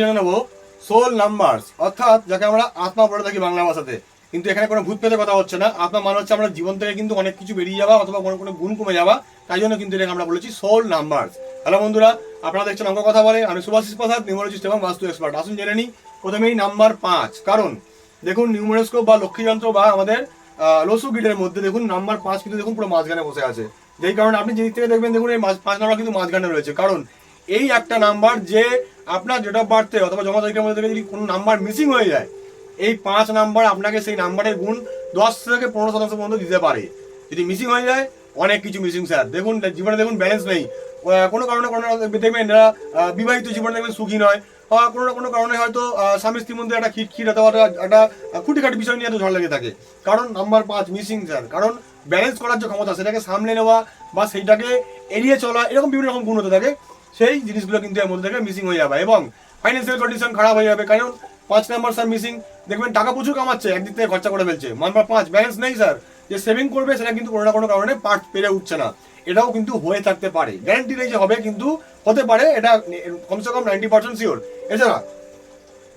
জেনে নেব soul numbers. অর্থাৎ যাকে আমরা আত্মা বলে থাকি বাংলা ভাষাতে। কিন্তু এখানে কোনো ভূত পেতে কথা হচ্ছে না। আত্মা মানে হচ্ছে আমরা জীবন থেকে কিন্তু অনেক কিছু বেরিয়ে যাওয়া অথবা কোনো কোনো গুণ কমে যাওয়া। তাই জন্য কিন্তু এটাকে আমরা বলেছি সোল নাম্বারস। হ্যালো বন্ধুরা, আপনারা দেখছেন অঙ্ক কথা বলে। আমি সুভাষিস প্রসাদ, নিউমোলজিস্ট এবং বাস্তু এক্সপার্ট আসুন জেনে নিই। প্রথমেই নাম্বার পাঁচ। কারণ দেখুন নিউমোরোস্কোপ বা লক্ষ্মী যন্ত্র বা আমাদের লসু গিটের মধ্যে দেখুন নাম্বার পাঁচ কিন্তু দেখুন পুরো মাঝখানে বসে আছে। যেই কারণে আপনি যেদিক থেকে দেখবেন দেখুন এই পাঁচ নাম্বার কিন্তু মাঝখানে রয়েছে। কারণ এই একটা নাম্বার যে আপনার ডেট অফ বার্থে অথবা জমা তারিখের মধ্যে যদি কোনো নাম্বার মিসিং হয়ে যায়, এই পাঁচ নাম্বার আপনাকে সেই নাম্বারের গুণ দশ থেকে পনেরো শতাংশ পর্যন্ত দিতে পারে। যদি মিসিং হয়ে যায়, অনেক কিছু মিসিং স্যার দেখুন, জীবনে দেখুন ব্যালেন্স নেই। কোনো কারণে কোনো দেখবেন এরা বিবাহিত জীবনে দেখবেন সুখী নয়। বা কোনো না কোনো কারণে হয়তো স্বামী স্ত্রীর মধ্যে একটা খিট খিট অথবা একটা খুঁটিখাটি বিষয় নিয়ে এত ঝড় লেগে থাকে। কারণ নাম্বার পাঁচ মিসিং স্যার কারণ ব্যালেন্স করার যে ক্ষমতা, সেটাকে সামলে নেওয়া বা সেইটাকে এড়িয়ে চলা, এরকম বিভিন্ন রকম গুণ হতে থাকে। সেই জিনিসগুলো কিন্তু এর মধ্যে থেকে মিসিং হয়ে যাবে। এবং ফাইন্যান্সিয়াল কন্ডিশন খারাপ হয়ে যাবে, কারণ পাঁচ নাম্বার স্যার মিসিং দেখবেন টাকা প্রচুর কামাচ্ছে, একদিক থেকে খরচা করে ফেলছে। নাম্বার পাঁচ ব্যালেন্স নেই স্যার যে সেভিং করবে, সেটা কিন্তু কোনো না কোনো কারণে পার্ট পেরে উঠছে না। এটাও কিন্তু হয়ে থাকতে পারে। গ্যারান্টি নেই যে হবে কিন্তু হতে পারে, এটা কমসে কম নাইনটি পার্সেন্ট শিওর এছাড়া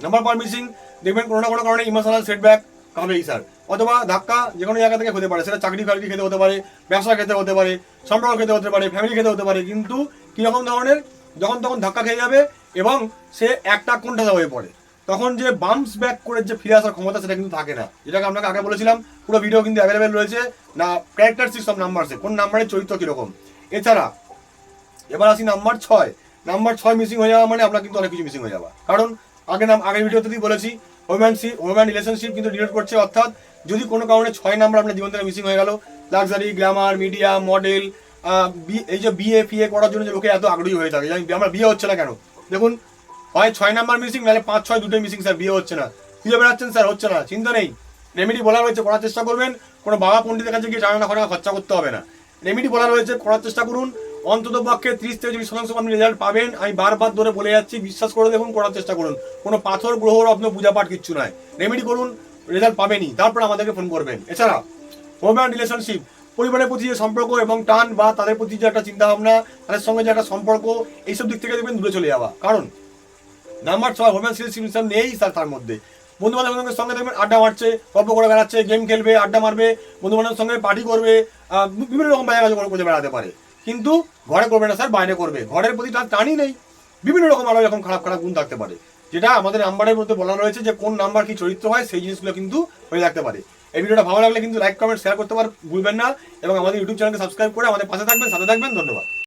নাম্বার পার মিসিং দেখবেন কোনো না কোনো কারণে ইমোশনাল সেটব্যাক হবেই স্যার অথবা ধাক্কা যে কোনো জায়গা থেকে হতে পারে, সেটা চাকরি ফাকরি খেতে হতে পারে, ব্যবসা খেতে হতে পারে, সম্পর্ক খেতে হতে পারে ফ্যামিলি খেতে হতে পারে, কিন্তু কীরকম ধরনের, যখন তখন ধাক্কা খেয়ে যাবে এবং সে একটা কোনটা হয়ে পড়ে। তখন যে বাম্পস ব্যাক করে যে ফিরে আসার ক্ষমতা সেটা কিন্তু থাকে না। যেটাকে আপনাকে আগে বলেছিলাম, পুরো ভিডিও কিন্তু অ্যাভেলেবেল রয়েছে। না ক্যারেক্টারিস্টিক্স অফ নাম্বারসে কোন নাম্বারের চরিত্র কীরকম? এছাড়া, এবার আসি নাম্বার ছয়। নাম্বার ছয় মিসিং হয়ে যাওয়া মানে আপনার কিন্তু অনেক কিছু মিসিং হয়ে যাওয়া। কারণ আগে নাম, আগের ভিডিওতেই বলেছি হোম্যানশিপ হোম্যান রিলেশনশিপ কিন্তু ডিনোট করছে, অর্থাৎ যদি কোনো কারণে ছয় নাম্বার আপনার জীবন থেকে মিসিং হয়ে গেল লাক্সারি গ্ল্যামার মিডিয়া মডেল এই যে বিয়ে ফিয়ে করার জন্য লোকে এত আগ্রহী হয়ে থাকে আমার বিয়ে হচ্ছে না কেন? দেখুন, হয় ছয় নাম্বার মিসিং নাহলে পাঁচ, ছয় দুটোই মিসিং স্যার, বিয়ে হচ্ছে না। খুঁজে বেড়াচ্ছেন, স্যার, হচ্ছে না, চিন্তা নেই। রেমেডি বলা রয়েছে করার চেষ্টা করবেন। কোনো বাবা পণ্ডিতের কাছে গিয়ে জানা করে খরচা করতে হবে না। রেমেডি বলা রয়েছে করার চেষ্টা করুন। অন্তত পক্ষে ত্রিশ থেকে চল্লিশ শতাংশ আপনি রেজাল্ট পাবেন। আমি বারবার ধরে বলে যাচ্ছি, বিশ্বাস করে দেখুন, করার চেষ্টা করুন। কোনো পাথর, গ্রহ, রত্ন পূজা পাঠ কিচ্ছু নয় রেমেডি করুন রেজাল্ট পাবেনই। তারপর আমাদেরকে ফোন করবেন। এছাড়া হোম রিলেশনশিপ পরিবারের প্রতি যে সম্পর্ক এবং টান বা তাদের প্রতি যে একটা চিন্তা ভাবনা তাদের সঙ্গে যে একটা সম্পর্ক, এইসব দিক থেকে দেখবেন দূরে চলে যাওয়া। কারণ নাম্বার ছয় হোমেন নেই স্যার তার মধ্যে। বন্ধু বান্ধবের সঙ্গে দেখবেন আড্ডা মারছে, গল্প করে বেড়াচ্ছে গেম খেলবে, আড্ডা মারবে বন্ধু বান্ধবের সঙ্গে পার্টি করবে বিভিন্ন রকম জায়গা করে করে বেড়াতে পারে। কিন্তু ঘরে করবে না স্যার, বাইরে করবে। ঘরের প্রতি তার টানই নেই। বিভিন্ন রকম আরও এরকম খারাপ খারাপ গুণ থাকতে পারে। যেটা আমাদের নাম্বারের মধ্যে বলা রয়েছে যে কোন নাম্বার কি চরিত্র হয়, সেই জিনিসগুলো কিন্তু হয়ে থাকতে পারে। এই ভিডিওটা ভালো লাগলে কিন্তু লাইক কমেন্ট শেয়ার করতে পারবেন না। এবং আমাদের ইউটিউব চ্যানেলকে সাবস্ক্রাইব করে আমাদের পাশে থাকবেন, সাথে থাকবেন। ধন্যবাদ।